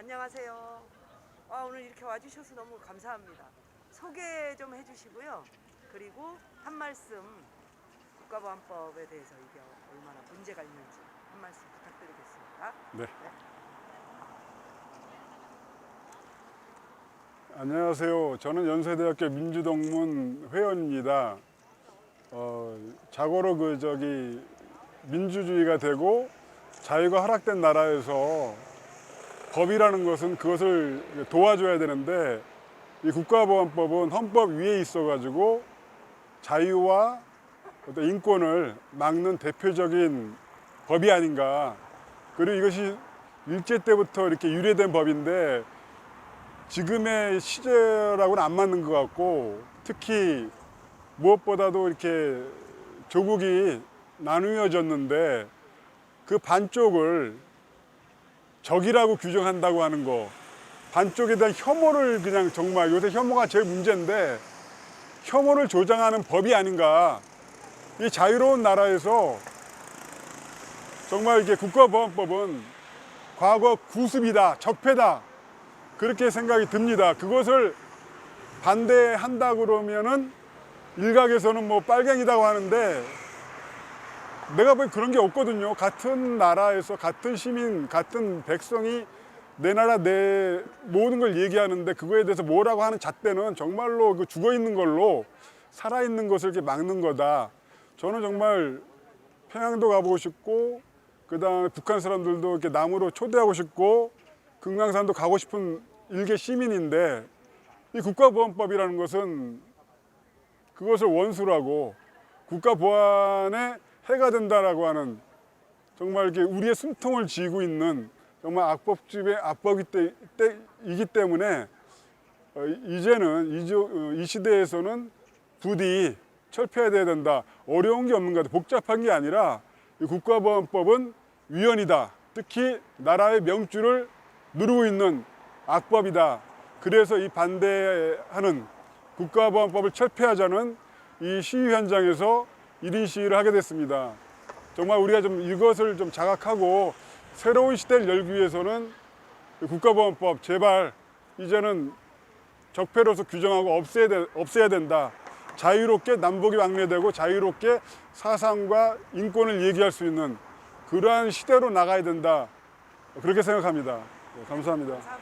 안녕하세요. 아, 오늘 이렇게 와주셔서 너무 감사합니다. 소개 좀 해주시고요. 그리고 한 말씀 국가보안법에 대해서 이게 얼마나 문제가 있는지 한 말씀 부탁드리겠습니다. 네. 안녕하세요. 저는 연세대학교 민주동문 회원입니다. 어, 자고로 그 저기 민주주의가 되고 자유가 허락된 나라에서 법이라는 것은 그것을 도와줘야 되는데 이 국가보안법은 헌법 위에 있어가지고 자유와 어떤 인권을 막는 대표적인 법이 아닌가. 그리고 이것이 일제 때부터 이렇게 유래된 법인데 지금의 시절하고는 안 맞는 것 같고 특히 무엇보다도 이렇게 조국이 나누어졌는데 그 반쪽을 적이라고 규정한다고 하는 거 반쪽에 대한 혐오를 그냥 정말 요새 혐오가 제일 문제인데 혐오를 조장하는 법이 아닌가 이 자유로운 나라에서 정말 이게 국가보안법은 과거 구습이다, 적폐다 그렇게 생각이 듭니다. 그것을 반대한다 그러면은 일각에서는 뭐 빨갱이다고 하는데 내가 보기 그런 게 없거든요. 같은 나라에서 같은 시민, 같은 백성이 내 나라 내 모든 걸 얘기하는데 그거에 대해서 뭐라고 하는 잣대는 정말로 그 죽어 있는 걸로 살아 있는 것을 이렇게 막는 거다. 저는 정말 평양도 가보고 싶고 그다음에 북한 사람들도 이렇게 남으로 초대하고 싶고 금강산도 가고 싶은 일개 시민인데 이 국가보안법이라는 것은 그것을 원수라고 국가보안에 해가 된다라고 하는 정말 이렇게 우리의 숨통을 쥐고 있는 정말 악법집의 악법이 때, 때, 이기 때문에 어, 이제는 이, 조- 어, 이 시대에서는 부디 철폐해야 된다. 어려운 게 없는 것 같아요. 복잡한 게 아니라 이 국가보안법은 위헌이다. 특히 나라의 명주를 누르고 있는 악법이다. 그래서 이 반대하는 국가보안법을 철폐하자는 이 시위 현장에서 1인 시위를 하게 됐습니다. 정말 우리가 좀 이것을 좀 자각하고 새로운 시대를 열기 위해서는 이 국가보안법 제발 이제는 적폐로서 규정하고 없애야, 돼- 없애야 된다. 자유롭게 남북이 왕래되고 자유롭게 사상과 인권을 얘기할 수 있는 그러한 시대로 나가야 된다. 그렇게 생각합니다. 네, 감사합니다.